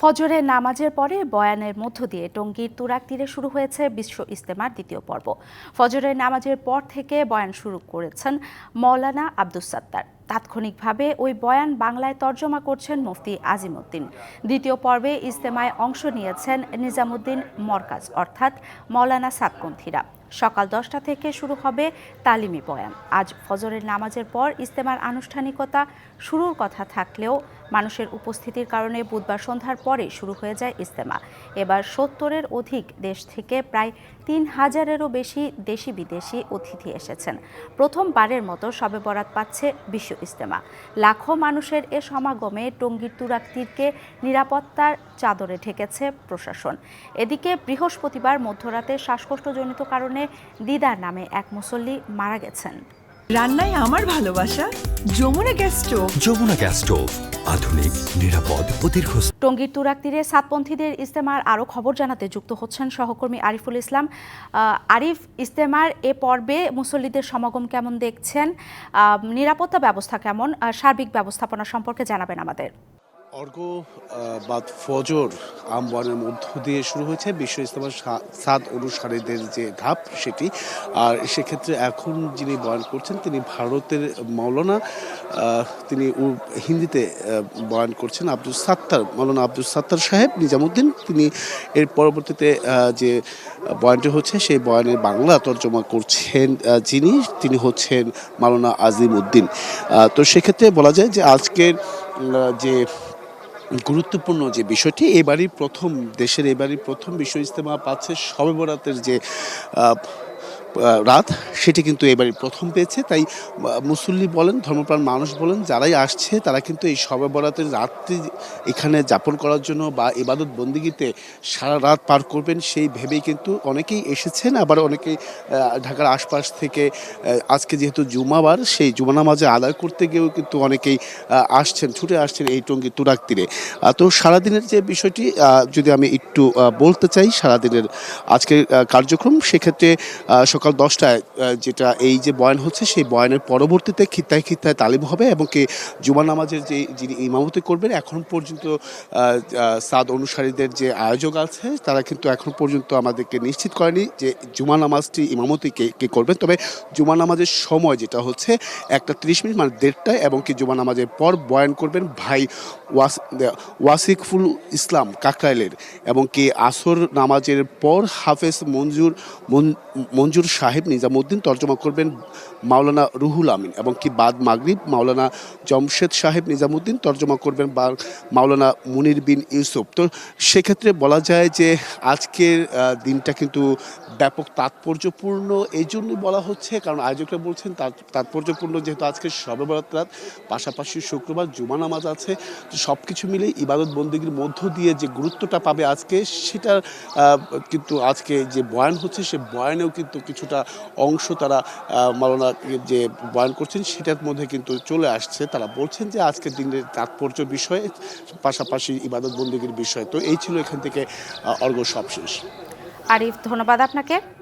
ফজরের নামাজের পরে বয়ানের মধ্য দিয়ে টঙ্গীর তুরাক তীরে শুরু হয়েছে বিশ্ব ইস্তেমার দ্বিতীয় পর্ব। ফজরের নামাজের পর থেকে বয়ান শুরু করেছেন মৌলানা আব্দুস সাত্তার। তাৎক্ষণিকভাবে ওই বয়ান বাংলায় তর্জমা করছেন মুফতি আজিমুদ্দিন দ্বিতীয় পর্বে ইস্তেমায় অংশ নিয়েছেন নিজামুদ্দিন মরকাজ, অর্থাৎ মৌলানা সাতপন্থীরা সকাল দশটা থেকে শুরু হবে তালিমি বয়ান। আজ ফজরের নামাজের পর ইস্তেমার আনুষ্ঠানিকতা শুরুর কথা থাকলেও মানুষের উপস্থিতির কারণে বুধবার সন্ধ্যার পরে শুরু হয়ে যায় ইস্তেমা এবার সত্তরের অধিক দেশ থেকে প্রায় তিন হাজারেরও বেশি দেশি বিদেশি অতিথি এসেছেন। প্রথমবারের মতো সবে বরাত পাচ্ছে বিশ্ব ইস্তেমা লাখো মানুষের এ সমাগমে টঙ্গীর তুরাক তীরকে নিরাপত্তার চাদরে ঢেকেছে প্রশাসন। এদিকে বৃহস্পতিবার মধ্যরাতে শ্বাসকষ্টজনিত কারণে দিদার নামে এক মুসল্লি মারা গেছেন। রান্নায় আমার ভালোবাসা Jamuna gas stove. Jamuna gas stove আধুনিক নিরাপদ ও দীর্ঘস্থায়ী টঙ্গীর তুরাক তীরে সাতপন্থীদের ইস্তেমার আরও খবর জানাতে যুক্ত হচ্ছেন সহকর্মী আরিফুল ইসলাম। আহ, আরিফ ইস্তেমার এ পর্বে মুসল্লিদের সমাগম কেমন দেখছেন? আহ, নিরাপত্তা ব্যবস্থা কেমন? সার্বিক ব্যবস্থাপনা সম্পর্কে জানাবেন আমাদের। অর্ঘ বাদ ফজর আমবানের মধ্য দিয়ে শুরু হয়েছে। বিশ্ব ইস্তেমার সা- সাত অনুসারীদের যে ধাপ সেটি। আর সেক্ষেত্রে এখন যিনি বয়ান করছেন, তিনি ভারতের মৌলানা তিনি হিন্দিতে বয়ান করছেন আব্দুল সাত্তার মৌলানা আব্দুল সাত্তার সাহেব নিজামুদ্দিন। তিনি এর পরবর্তীতে যে বয়ানটি হচ্ছে, সেই বয়ানের বাংলা তর্জমা করছেন যিনি, তিনি হচ্ছেন মাওলানা আজিম উদ্দিন। তো সেক্ষেত্রে বলা যায় যে আজকের যে গুরুত্বপূর্ণ যে বিষয়টি এবারই প্রথম দেশের এবারই প্রথম বিশ্ব ইজতেমা পাচ্ছে শবে বরাতের যে রাত, সেটি কিন্তু এবারই প্রথম পেয়েছে। তাই মুসল্লি বলেন, ধর্মপ্রাণ মানুষ বলেন, যারাই আসছে, তারা কিন্তু এই শবে বরাতের রাত্রি এখানে যাপন করার জন্য বা ইবাদত বন্দিগিতে সারা রাত পার করবেন, সেই ভেবেই কিন্তু অনেকেই এসেছেন। আবার অনেকেই ঢাকার আশপাশ থেকে আজকে যেহেতু জুমাবার, সেই জুমা নামাজে আদায় করতে গিয়েও কিন্তু অনেকেই আসছেন, ছুটে আসছেন এই টঙ্গী তুরাক তীরে। তো সারাদিনের যে বিষয়টি যদি আমি একটু বলতে চাই, সারাদিনের আজকের কার্যক্রম, সেক্ষেত্রে সকাল দশটায় যেটা এই যে বয়ান হচ্ছে, সেই বয়ানের পরবর্তীতে খিত্তায় খিত্তায় তালিম হবে এবং কি জুমা নামাজের যে যিনি ইমামতি করবেন, এখন পর্যন্ত সাদ অনুসারীদের যে আয়োজক আছে, তারা কিন্তু এখন পর্যন্ত আমাদেরকে নিশ্চিত করেনি যে জুমা নামাজটি ইমামতি কে কে করবেন। তবে জুমা নামাজের সময় যেটা হচ্ছে, একটা তিরিশ মিনিট মানে দেড়টায় এবং কি জুমা নামাজের পর বয়ান করবেন ভাই ওয়াস ওয়াসিকফুল ইসলাম কাকরাইলের এবং কি আসর নামাজের পর হাফেজ মঞ্জুর মঞ্জুর সাহেব নিজামুদ্দিন তর্জমা করবেন মাওলানা রুহুল আমিন এবং কি বাদ মাগরিব মাওলানা জমশেদ সাহেব নিজামুদ্দিন তর্জমা করবেন বা মাওলানা মুনির বিন ইউসুফ। তো সেক্ষেত্রে বলা যায় যে আজকের দিনটা কিন্তু ব্যাপক তাৎপর্যপূর্ণ এই জন্যই বলা হচ্ছে কারণ আয়োজকরা বলছেন তাৎপর্যপূর্ণ যেহেতু আজকে সবে বরাত পাশাপাশি শুক্রবার জুমা নামাজ আছে। তো সব কিছু মিলে ইবাদত বন্দীগীর মধ্য দিয়ে যে গুরুত্বটা পাবে আজকে আহ, কিন্তু আজকে যে বয়ান হচ্ছে সে বয়ানেও কিন্তু কিছুটা অংশ তারা আহ, মাওলানা যে বয়ান করছেন সেটার মধ্যে কিন্তু চলে আসছে। তারা বলছেন যে আজকের দিনের তাৎপর্য বিষয়ে পাশাপাশি ইবাদত বন্দীগীর বিষয়। তো এই ছিল এখান থেকে অর্ঘ সবশেষ। আরিফ ধন্যবাদ আপনাকে।